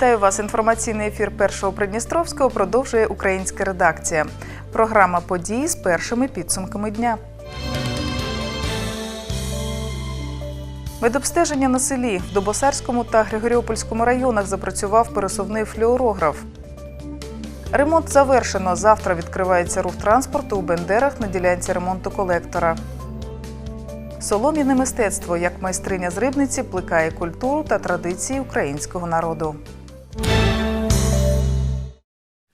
Вітаю вас. Інформаційний ефір першого Придністровського продовжує українська редакція. Програма події з першими підсумками дня. Медобстеження на селі в Добосарському та Григоріопольському районах запрацював пересувний флюорограф. Ремонт завершено. Завтра відкривається рух транспорту у Бендерах на ділянці ремонту колектора. Солом'яне мистецтво як майстриня з рибниці плекає культуру та традиції українського народу.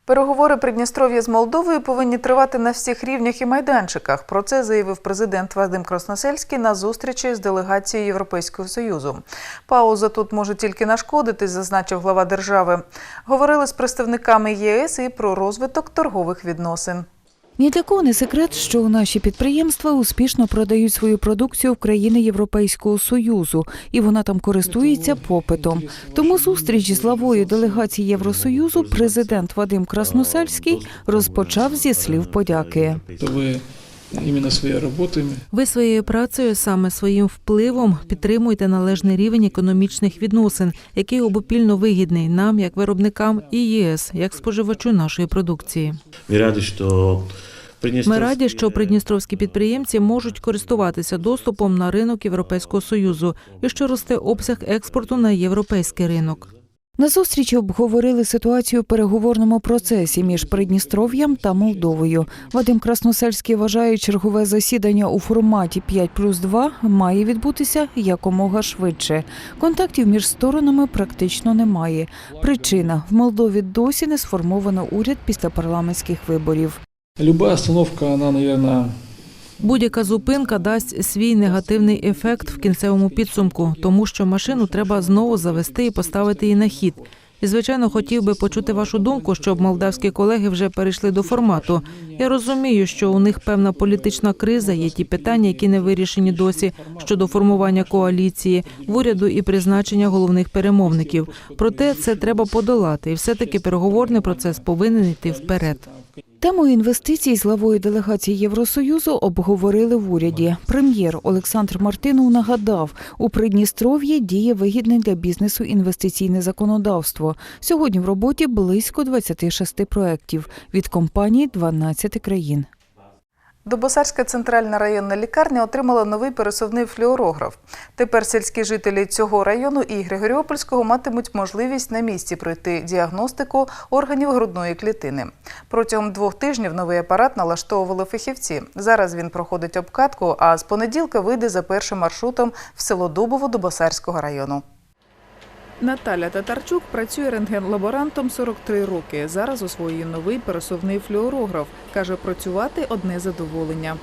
Переговори Придністров'я з Молдовою повинні тривати на всіх рівнях і майданчиках. Про це заявив президент Вадим Красносельський на зустрічі з делегацією Європейського союзу. Пауза тут може тільки нашкодити, зазначив глава держави. Говорили з представниками ЄС і про розвиток торгових відносин. Ні для кого не секрет, що наші підприємства успішно продають свою продукцію в країни Європейського союзу, і вона там користується попитом. Тому зустріч з главою делегації Євросоюзу президент Вадим Красносельський розпочав зі слів подяки. Іменно своєю роботою Ви своєю працею, саме своїм впливом, підтримуєте належний рівень економічних відносин, який обопільно вигідний нам, як виробникам, і ЄС, як споживачу нашої продукції. Ми раді, що Ми раді, що придністровські підприємці можуть користуватися доступом на ринок Європейського союзу і що росте обсяг експорту на європейський ринок. На зустрічі обговорили ситуацію в переговорному процесі між Придністров'ям та Молдовою. Вадим Красносельський вважає, чергове засідання у форматі 5 плюс 2 має відбутися якомога швидше. Контактів між сторонами практично немає. Причина в Молдові досі не сформовано уряд після парламентських виборів. Люба остановка, вона, мабуть, Будь-яка зупинка дасть свій негативний ефект в кінцевому підсумку, тому що машину треба знову завести і поставити її на хід. І звичайно, хотів би почути вашу думку, щоб молдавські колеги вже перейшли до формату. Я розумію, що у них певна політична криза, є ті питання, які не вирішені досі щодо формування коаліції, в уряду і призначення головних перемовників. Проте це треба подолати, і все таки переговорний процес повинен йти вперед. Тему інвестицій з главою делегації Євросоюзу обговорили в уряді. Прем'єр Олександр Мартинов нагадав, у Придністров'ї діє вигідне для бізнесу інвестиційне законодавство. Сьогодні в роботі близько 26 проєктів від компаній 12 країн. Добосарська центральна районна лікарня отримала новий пересувний флюорограф. Тепер сільські жителі цього району і Григоріопольського матимуть можливість на місці пройти діагностику органів грудної клітини. Протягом двох тижнів новий апарат налаштовували фахівці. Зараз він проходить обкатку, а з понеділка вийде за першим маршрутом в село Дубово Добосарського району. Наталя Татарчук працює рентген-лаборантом 43 роки. Зараз освоює новий пересувний флюорограф. Каже, працювати одне задоволення.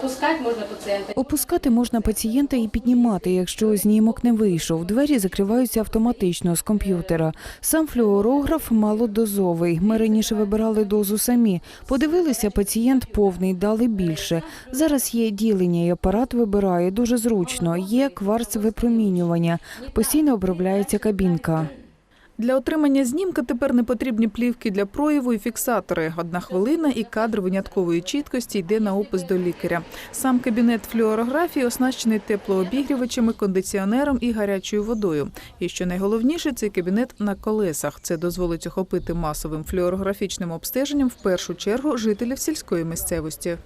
Опускать можна пацієнта. Опускати можна пацієнта і піднімати, якщо знімок не вийшов. Двері закриваються автоматично з комп'ютера. Сам флюорограф малодозовий. Ми раніше вибирали дозу самі. Подивилися, пацієнт повний, дали більше. Зараз є ділення, і апарат вибирає дуже зручно. Є кварц випромінювання. Постійно обробляється кабінка. Для отримання знімка тепер не потрібні плівки для прояву і фіксатори. Одна хвилина і кадр виняткової чіткості йде на опис до лікаря. Сам кабінет флюорографії оснащений теплообігрівачами, кондиціонером і гарячою водою. І що найголовніше, цей кабінет на колесах. Це дозволить охопити масовим флюорографічним обстеженням в першу чергу жителів сільської місцевості.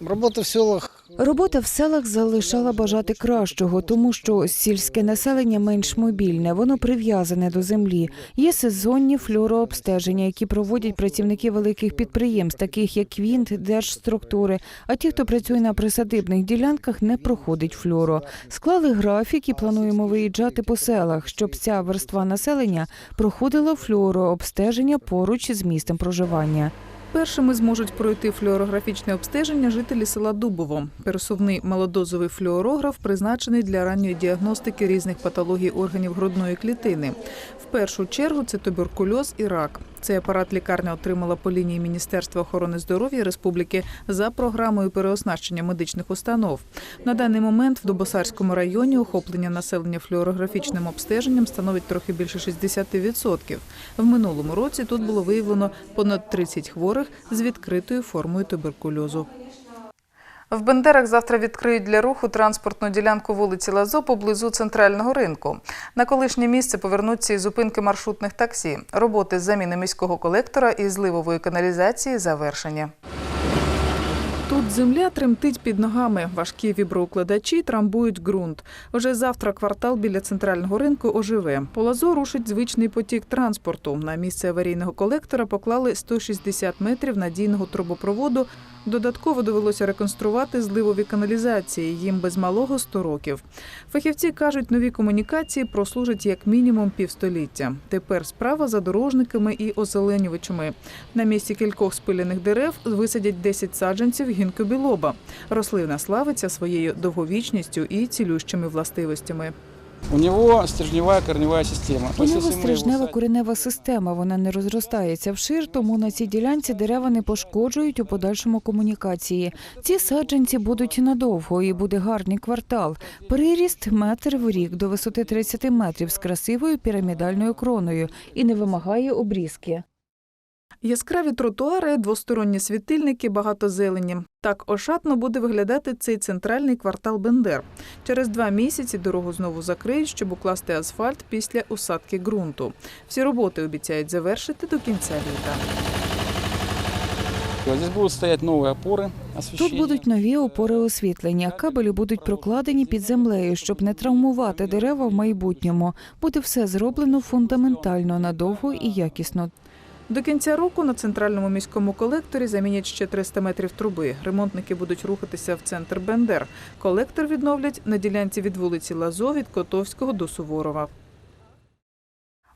Робота в селах Робота в селах залишала бажати кращого, тому що сільське населення менш мобільне, воно прив'язане до землі. Є сезонні флюорообстеження, які проводять працівники великих підприємств, таких як Квінт, держструктури. А ті, хто працює на присадибних ділянках, не проходить флюоро. Склали графік і плануємо виїжджати по селах, щоб ця верства населення проходила флюорообстеження поруч з місцем проживання. Першими зможуть пройти флюорографічне обстеження жителі села Дубово. Пересувний малодозовий флюорограф призначений для ранньої діагностики різних патологій органів грудної клітини. В першу чергу це туберкульоз і рак. Цей апарат лікарня отримала по лінії Міністерства охорони здоров'я Республіки за програмою переоснащення медичних установ. На даний момент в Добосарському районі охоплення населення флюорографічним обстеженням становить трохи більше 60%. В минулому році тут було виявлено понад 30 хворих з відкритою формою туберкульозу. В Бендерах завтра відкриють для руху транспортну ділянку вулиці Лазо поблизу центрального ринку. На колишнє місце повернуться і зупинки маршрутних таксі. Роботи з заміни міського колектора і зливової каналізації завершені. Тут земля тремтить під ногами. Важкі віброукладачі трамбують ґрунт. Уже завтра квартал біля центрального ринку оживе. По лазу рушить звичний потік транспорту. На місце аварійного колектора поклали 160 метрів надійного трубопроводу. Додатково довелося реконструвати зливові каналізації. Їм без малого 100 років. Фахівці кажуть, нові комунікації прослужать як мінімум півстоліття. Тепер справа за дорожниками і озеленювачами. На місці кількох спилених дерев висадять 10 саджанців гінкобілоба. Рослина славиться своєю довговічністю і цілющими властивостями. У нього стержнева корневая система. У нього стрижнева коренева система. Вона не розростається вшир, тому на цій ділянці дерева не пошкоджують у подальшому комунікації. Ці саджанці будуть надовго і буде гарний квартал. Приріст метр в рік до висоти 30 метрів з красивою пірамідальною кроною і не вимагає обрізки. Яскраві тротуари, двосторонні світильники, багато зелені. Так ошатно буде виглядати цей центральний квартал Бендер. Через два місяці дорогу знову закриють, щоб укласти асфальт після усадки ґрунту. Всі роботи обіцяють завершити до кінця літа. Здесь будут стоять новые опоры освещения. Тут будуть нові опори освітлення. Кабелі будуть прокладені під землею, щоб не травмувати дерева в майбутньому. Буде все зроблено фундаментально, надовго і якісно. До кінця року на центральному міському колекторі замінять ще 300 метрів труби. Ремонтники будуть рухатися в центр Бендер. Колектор відновлять на ділянці від вулиці Лазо від Котовського до Суворова.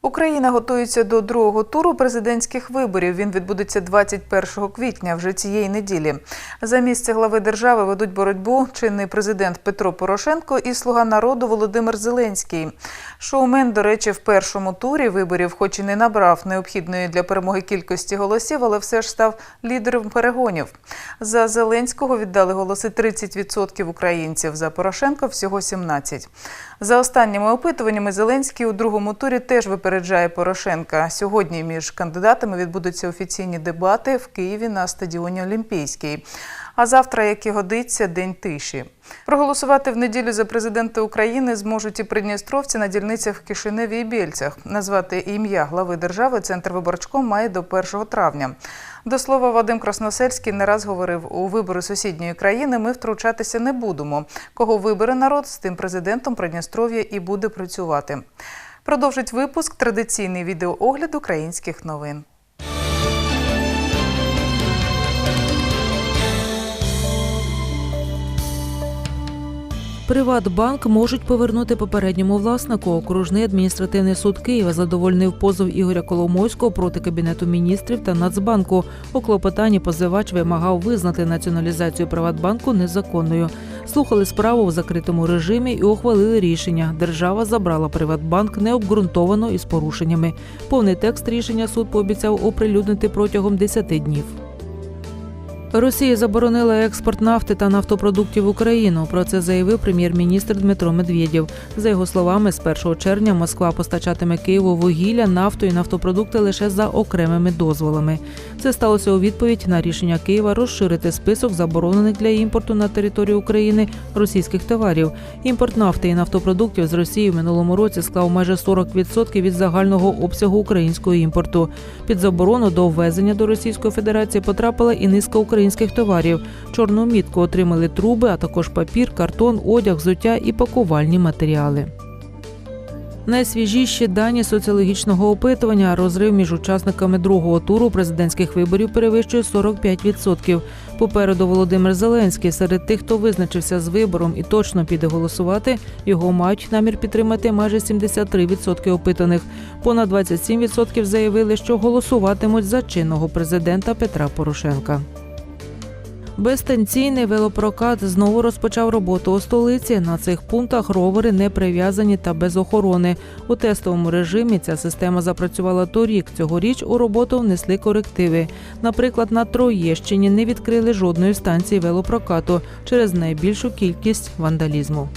Україна готується до другого туру президентських виборів. Він відбудеться 21 квітня, вже цієї неділі. За місце глави держави ведуть боротьбу чинний президент Петро Порошенко і слуга народу Володимир Зеленський. Шоумен, до речі, в першому турі виборів, хоч і не набрав необхідної для перемоги кількості голосів, але все ж став лідером перегонів. За Зеленського віддали голоси 30% українців, за Порошенка всього 17%. За останніми опитуваннями Зеленський у другому турі теж випереджає Порошенка. Сьогодні між кандидатами відбудуться офіційні дебати в Києві на стадіоні Олімпійський. А завтра, як і годиться, день тиші. Проголосувати в неділю за президента України зможуть і придністровці на дільницях в Кишиневі і Бєльцях. Назвати ім'я глави держави центр виборчком має до 1 травня. До слова, Вадим Красносельський не раз говорив, у вибори сусідньої країни ми втручатися не будемо. Кого вибере народ, з тим президентом Придністров'я і буде працювати. Продовжить випуск традиційний відеоогляд українських новин. Приватбанк можуть повернути попередньому власнику. Окружний адміністративний суд Києва задовольнив позов Ігоря Коломойського проти кабінету міністрів та Нацбанку. У клопотанні позивач вимагав визнати націоналізацію Приватбанку незаконною. Слухали справу в закритому режимі і ухвалили рішення. Держава забрала Приватбанк необґрунтовано і з порушеннями. Повний текст рішення суд пообіцяв оприлюднити протягом 10 днів. Росія заборонила експорт нафти та нафтопродуктів в Україну. Про це заявив прем'єр-міністр Дмитро Медведєв. За його словами, з 1 червня Москва постачатиме Києву вугілля, нафту і нафтопродукти лише за окремими дозволами. Це сталося у відповідь на рішення Києва розширити список заборонених для імпорту на територію України російських товарів. Імпорт нафти і нафтопродуктів з Росії в минулому році склав майже 40% від загального обсягу українського імпорту. Під заборону до ввезення до Російської Федерації потрапила і низка українських товарів. Чорну мітку отримали труби, а також папір, картон, одяг, взуття і пакувальні матеріали. Найсвіжіші дані соціологічного опитування розрив між учасниками другого туру президентських виборів перевищує 45%. Попереду Володимир Зеленський серед тих, хто визначився з вибором і точно піде голосувати, його мають намір підтримати майже 73% опитаних. Понад 27% заявили, що голосуватимуть за чинного президента Петра Порошенка. Безстанційний велопрокат знову розпочав роботу у столиці. На цих пунктах ровери не прив'язані та без охорони. У тестовому режимі ця система запрацювала торік. Цьогоріч у роботу внесли корективи. Наприклад, на Троєщині не відкрили жодної станції велопрокату через найбільшу кількість вандалізму.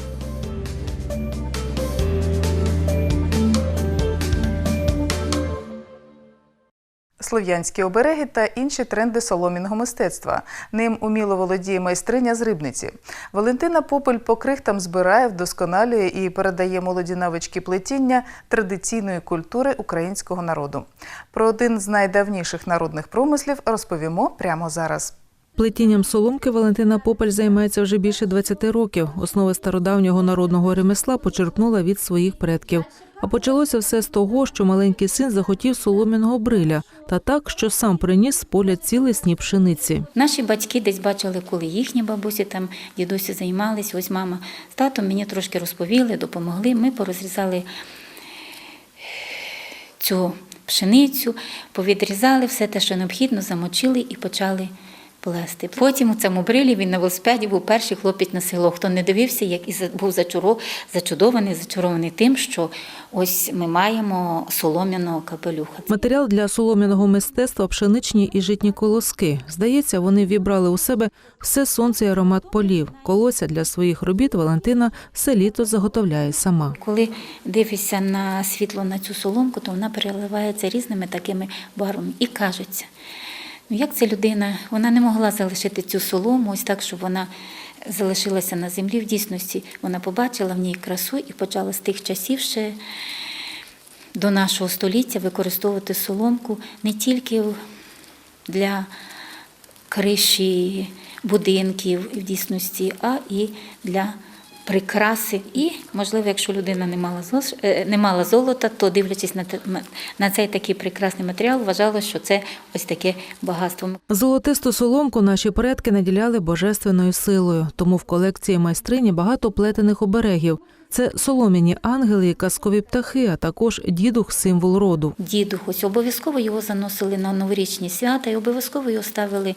Слов'янські обереги та інші тренди соломінного мистецтва. Ним уміло володіє майстриня з рибниці. Валентина Попель по крихтам збирає, вдосконалює і передає молоді навички плетіння традиційної культури українського народу. Про один з найдавніших народних промислів розповімо прямо зараз. Плетінням соломки Валентина Попель займається вже більше 20 років. Основи стародавнього народного ремесла почерпнула від своїх предків. А почалося все з того, що маленький син захотів солом'яного бриля, та так, що сам приніс з поля цілий сніп пшениці. Наші батьки десь бачили, коли їхні бабусі там дідусі займались. Ось мама з татом мені трошки розповіли, допомогли. Ми порозрізали цю пшеницю, повідрізали все те, що необхідно, замочили і почали плести. Потім у цьому брилі він на велосипеді був перший хлопець на село. Хто не дивився, як і був зачудований, зачарований тим, що ось ми маємо солом'яного капелюха. Матеріал для солом'яного мистецтва пшеничні і житні колоски. Здається, вони вібрали у себе все сонце і аромат полів. Колося для своїх робіт Валентина все літо заготовляє сама. Коли дивишся на світло на цю соломку, то вона переливається різними такими барвами і кажеться. Ну як ця людина, вона не могла залишити цю солому, ось так, щоб вона залишилася на землі. В дійсності вона побачила в ній красу і почала з тих часів ще до нашого століття використовувати соломку не тільки для криші будинків в дійсності, а і для прикраси. І, можливо, якщо людина не мала, е, не мала золота, то дивлячись на, те- на цей такий прекрасний матеріал, вважала, що це ось таке багатство. Золотисту соломку наші предки наділяли божественною силою, тому в колекції майстрині багато плетених оберегів. Це солом'яні ангели і казкові птахи, а також дідух символ роду. Дідух, ось обов'язково його заносили на новорічні свята і обов'язково його ставили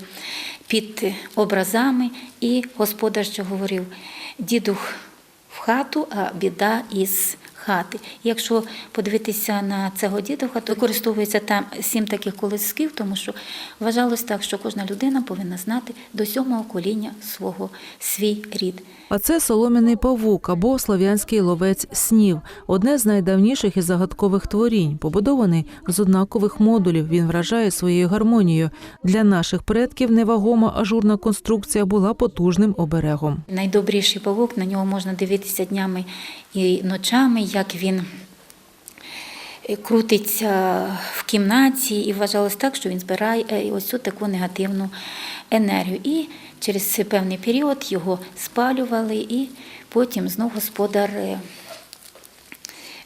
під образами. І господар що говорив: дідух в хату, а біда із хати. Якщо подивитися на цього дідуха, то використовується там сім таких колисків, тому що вважалось так, що кожна людина повинна знати до сьомого коління свого свій рід. А це солом'яний павук або слов'янський ловець снів, одне з найдавніших і загадкових творінь, побудований з однакових модулів. Він вражає своєю гармонією. Для наших предків невагома ажурна конструкція була потужним оберегом. Найдобріший павук, на нього можна дивитися днями і ночами, як він е, крутиться в кімнаті, і вважалось так, що він збирає е, ось цю таку негативну енергію. І через певний період його спалювали, і потім знову господар е,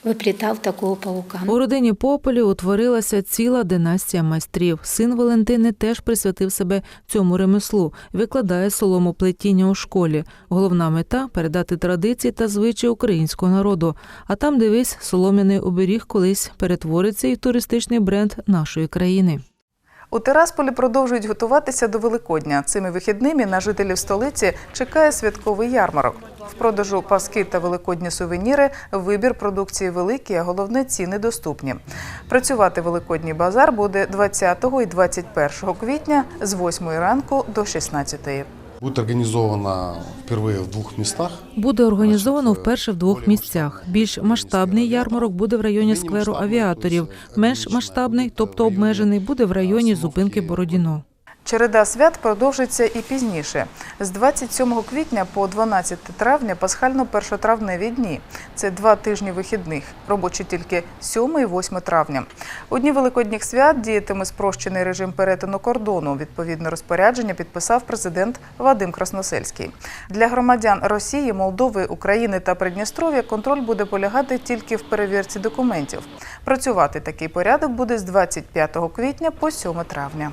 виплітав такого паука. У родині Пополі утворилася ціла династія майстрів. Син Валентини теж присвятив себе цьому ремеслу, викладає соломоплетіння у школі. Головна мета передати традиції та звичаї українського народу. А там, дивись, солом'яний оберіг колись перетвориться і туристичний бренд нашої країни. У Тирасполі продовжують готуватися до Великодня. Цими вихідними на жителів столиці чекає святковий ярмарок. В продажу паски та великодні сувеніри, вибір продукції великий, а головне ціни доступні. Працювати великодній базар буде 20 і 21 квітня з 8 ранку до 16. Будет організовано впервые в двох містах. Буде організовано вперше в двох місцях. Більш масштабний ярмарок буде в районі скверу авіаторів. Менш масштабний, тобто обмежений, буде в районі зупинки Бородіно. Череда свят продовжиться і пізніше. З 27 квітня по 12 травня пасхально-першотравневі дні. Це два тижні вихідних, робочі тільки 7 і 8 травня. У дні великодніх свят діятиме спрощений режим перетину кордону. Відповідне розпорядження підписав президент Вадим Красносельський. Для громадян Росії, Молдови, України та Придністров'я контроль буде полягати тільки в перевірці документів. Працювати такий порядок буде з 25 квітня по 7 травня.